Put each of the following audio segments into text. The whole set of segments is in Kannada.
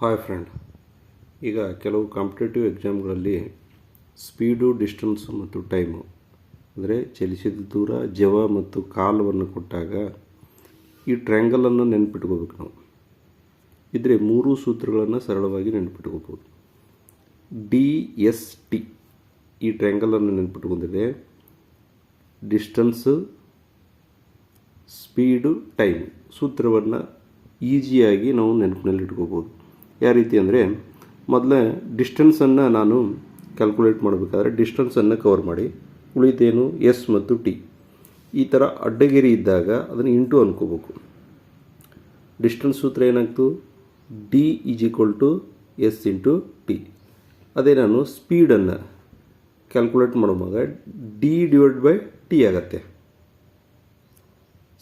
ಹಾಯ್ ಫ್ರೆಂಡ್ ಈಗ ಕೆಲವು ಕಾಂಪಿಟೇಟಿವ್ ಎಕ್ಸಾಮ್ಗಳಲ್ಲಿ ಸ್ಪೀಡು ಡಿಸ್ಟೆನ್ಸ್ ಮತ್ತು ಟೈಮು ಅಂದರೆ ಚಲಿಸಿದ ದೂರ, ಜವ ಮತ್ತು ಕಾಲವನ್ನು ಕೊಟ್ಟಾಗ ಈ ಟ್ರ್ಯಾಂಗಲನ್ನು ನೆನ್ಪಿಟ್ಕೋಬೇಕು ನಾವು. ಇದ್ರೆ ಮೂರು ಸೂತ್ರಗಳನ್ನು ಸರಳವಾಗಿ ನೆನ್ಪಿಟ್ಕೋಬೋದು. ಡಿ ಎಸ್ ಟಿ ಈ ಟ್ರ್ಯಾಂಗಲನ್ನು ನೆನ್ಪಿಟ್ಕೊಂಡಿದೆ. ಡಿಸ್ಟನ್ಸು ಸ್ಪೀಡು ಟೈಮ್ ಸೂತ್ರವನ್ನು ಈಸಿಯಾಗಿ ನಾವು ನೆನಪಿನಲ್ಲಿ ಇಟ್ಕೋಬೋದು ಯಾವ ರೀತಿ ಅಂದರೆ ಮೊದಲೇ ಡಿಸ್ಟೆನ್ಸನ್ನು ನಾನು ಕ್ಯಾಲ್ಕುಲೇಟ್ ಮಾಡಬೇಕಾದ್ರೆ ಡಿಸ್ಟೆನ್ಸನ್ನು ಕವರ್ ಮಾಡಿ. ಉಳಿತೇನು ಎಸ್ ಮತ್ತು ಟಿ ಈ ಥರ ಅಡ್ಡಗೇರಿ ಇದ್ದಾಗ ಅದನ್ನು ಇಂಟು ಅನ್ಕೋಬೇಕು. ಡಿಸ್ಟೆನ್ಸ್ ಸೂತ್ರ ಏನಾಗ್ತು? D is equal to S into T ಅದೇ ನಾನು ಸ್ಪೀಡನ್ನು ಕ್ಯಾಲ್ಕುಲೇಟ್ ಮಾಡುವಾಗ ಡಿ ಡಿವೈಡ್ ಬೈ ಟಿ ಆಗತ್ತೆ.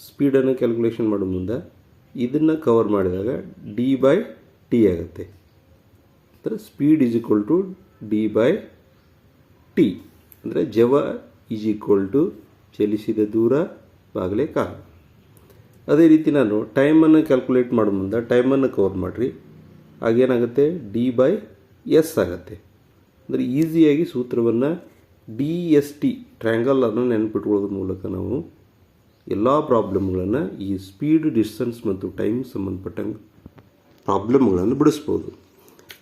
ಸ್ಪೀಡನ್ನು ಕ್ಯಾಲ್ಕುಲೇಷನ್ ಮಾಡೋ ಮುಂದೆ ಇದನ್ನು ಕವರ್ ಮಾಡಿದಾಗ ಡಿ ಬೈ ಟಿ ಆಗುತ್ತೆ. ಅಂದರೆ speed is equal to D by T ಅಂದರೆ ಜವ ಈಸ್ ಈಕ್ವಲ್ ಟು ಚಲಿಸಿದ ದೂರ ಬಾಗಲೇ ಕಾಲ. ಅದೇ ರೀತಿ ನಾನು ಟೈಮನ್ನು ಕ್ಯಾಲ್ಕುಲೇಟ್ ಮಾಡೋ ಮುಂದೆ ಟೈಮನ್ನು ಕವರ್ ಮಾಡಿರಿ. ಆಗೇನಾಗುತ್ತೆ? ಡಿ ಬೈ ಎಸ್ ಆಗುತ್ತೆ. ಅಂದರೆ ಈಸಿಯಾಗಿ ಸೂತ್ರವನ್ನು ಡಿ ಎಸ್ ಟಿ ಟ್ರ್ಯಾಂಗಲನ್ನು ನೆನಪಿಟ್ಕೊಳ್ಳೋದ್ರ ಮೂಲಕ ನಾವು ಎಲ್ಲ ಪ್ರಾಬ್ಲಮ್ಗಳನ್ನು ಈ ಸ್ಪೀಡ್ ಡಿಸ್ಟೆನ್ಸ್ ಮತ್ತು ಟೈಮ್ ಸಂಬಂಧಪಟ್ಟಂಗೆ ಪ್ರಾಬ್ಲಮ್ಗಳನ್ನು ಬಿಡಿಸ್ಬೋದು.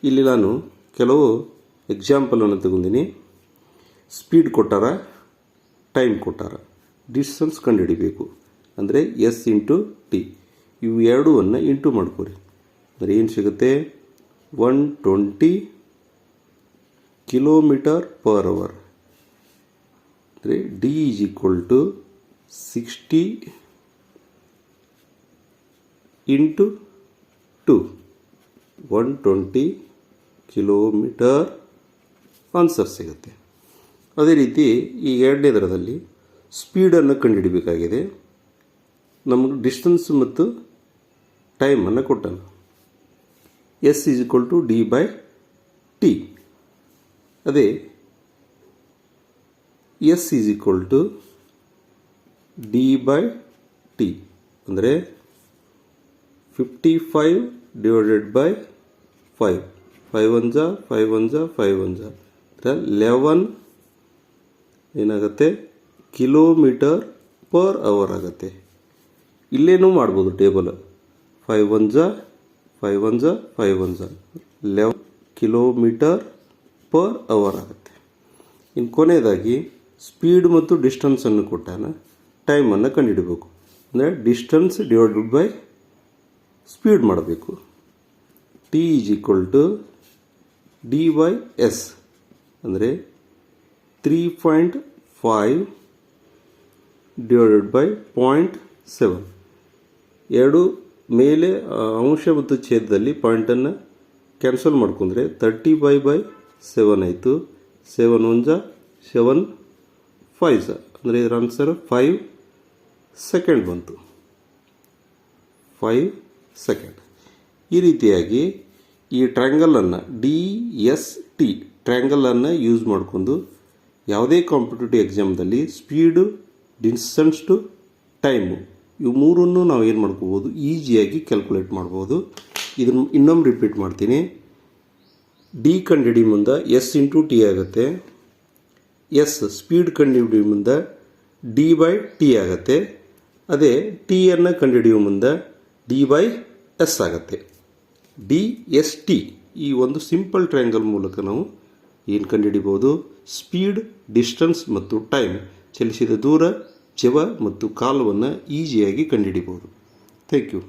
ಇಲ್ಲಿ ನಾನು ಕೆಲವು ಎಕ್ಸಾಂಪಲನ್ನು ತಗೊಂಡಿನಿ ಸ್ಪೀಡ್ ಕೊಟ್ಟಾರ ಟೈಮ್ ಕೊಟ್ಟಾರ. ಡಿಸ್ಟೆನ್ಸ್ ಕಂಡುಹಿಡಿಬೇಕು. ಅಂದರೆ ಎಸ್ ಇಂಟು ಟಿ ಇವು ಎರಡೂವನ್ನು ಇಂಟು ಮಾಡ್ಕೊರಿ. ಅಂದರೆ ಏನು ಸಿಗುತ್ತೆ? One twenty kilometre per hour ಅಂದರೆ D is equal to sixty into two one twenty kilometre answer ಸಿಗುತ್ತೆ. ಅದೇ ರೀತಿ ಈ ಎರಡನೇ ದರದಲ್ಲಿ ಸ್ಪೀಡನ್ನು ಕಂಡುಹಿಡಬೇಕಾಗಿದೆ. ನಮಗೆ ಡಿಸ್ಟೆನ್ಸ್ ಮತ್ತು ಟೈಮನ್ನು ಕೊಟ್ಟನು. S is equal to D by T. ಅದೇ S is equal to D by T. ಅಂದರೆ fifty five divided by five five one ಜಾ ಫೈವ್ ಒನ್ ಜಾ ಫೈವ್ ಒನ್ ಲೆವೆನ್ ಏನಾಗುತ್ತೆ? ಕಿಲೋಮೀಟರ್ ಪರ್ ಅವರ್ ಆಗುತ್ತೆ. ಇಲ್ಲೇನೂ ಮಾಡ್ಬೋದು ಟೇಬಲ್ ಫೈವ್ ಒನ್ ಜಾ ಫೈವ್ ಒನ್ ಜಾ ಫೈವ್ ಒನ್ ಜಾ ಲೆವೆನ್ ಕಿಲೋಮೀಟರ್ ಪರ್ ಅವರ್ ಆಗುತ್ತೆ. ಇನ್ನು ಕೊನೆಯದಾಗಿ ಸ್ಪೀಡ್ ಮತ್ತು ಡಿಸ್ಟನ್ಸನ್ನು ಕೊಟ್ಟಾನ ಟೈಮನ್ನು ಕಂಡುಹಿಡಬೇಕು. ಅಂದರೆ ಡಿಸ್ಟನ್ಸ್ ಡಿವೈಡೆಡ್ ಬೈ ಸ್ಪೀಡ್ ಮಾಡಬೇಕು. T is equal to D by S ಅಂದರೆ three point five divided by point seven ಎರಡು ಮೇಲೆ ಅಂಶ ಮತ್ತು ಛೇದದಲ್ಲಿ ಪಾಯಿಂಟನ್ನು ಕ್ಯಾನ್ಸಲ್ ಮಾಡ್ಕೊಂಡ್ರೆ ತರ್ಟಿ ಬೈ ಬೈ ಸೆವೆನ್ ಆಯಿತು. ಸೆವೆನ್ ಒನ್ ಸೆವೆನ್ ಫೈವ್ ಸ ಅಂದರೆ ಇದರ ಆನ್ಸರ್ ಫೈವ್ ಸೆಕೆಂಡ್ ಬಂತು. ಫೈವ್ ಸೆಕೆಂಡ್ ಈ ರೀತಿಯಾಗಿ ಈ ಟ್ರ್ಯಾಂಗಲನ್ನು ಡಿ ಎಸ್ ಟಿ ಟ್ರ್ಯಾಂಗಲನ್ನು ಯೂಸ್ ಮಾಡಿಕೊಂಡು ಯಾವುದೇ ಕಾಂಪಿಟೇಟಿವ್ ಎಕ್ಸಾಮ್ದಲ್ಲಿ ಸ್ಪೀಡು ಡಿಸ್ಟೆನ್ಸ್ ಟು ಟೈಮು ಇವು ಮೂರನ್ನು ನಾವು ಏನು ಮಾಡ್ಕೋಬೋದು ಈಸಿಯಾಗಿ ಕ್ಯಾಲ್ಕುಲೇಟ್ ಮಾಡ್ಬೋದು ಇದನ್ನು ಇನ್ನೊಮ್ಮೆ ರಿಪೀಟ್ ಮಾಡ್ತೀನಿ. ಡಿ ಕಂಡಿಡಿ ಮುಂದೆ ಎಸ್ ಇಂಟು ಟಿ ಆಗುತ್ತೆ. ಎಸ್ ಸ್ಪೀಡ್ ಕಂಡುಹಿಡಿಯುವ ಮುಂದೆ ಡಿ ಬೈ ಟಿ ಆಗುತ್ತೆ. ಅದೇ ಟಿಯನ್ನು ಕಂಡುಹಿಡಿಯುವ ಮುಂದೆ ಡಿ ಬೈ ಎಸ್ ಆಗುತ್ತೆ. ಡಿ ಎಸ್ ಟಿ, ಈ ಒಂದು ಸಿಂಪಲ್ ಟ್ರಯಾಂಗಲ್ ಮೂಲಕ ನಾವು ಏನು ಕಂಡುಹಿಡಿಬೋದು ಸ್ಪೀಡ್, ಡಿಸ್ಟೆನ್ಸ್ ಮತ್ತು ಟೈಮ್ ಚಲಿಸಿದ ದೂರ, ಜವ ಮತ್ತು ಕಾಲವನ್ನು ಈಸಿಯಾಗಿ ಕಂಡುಹಿಡಿಬೋದು ಥ್ಯಾಂಕ್ ಯು.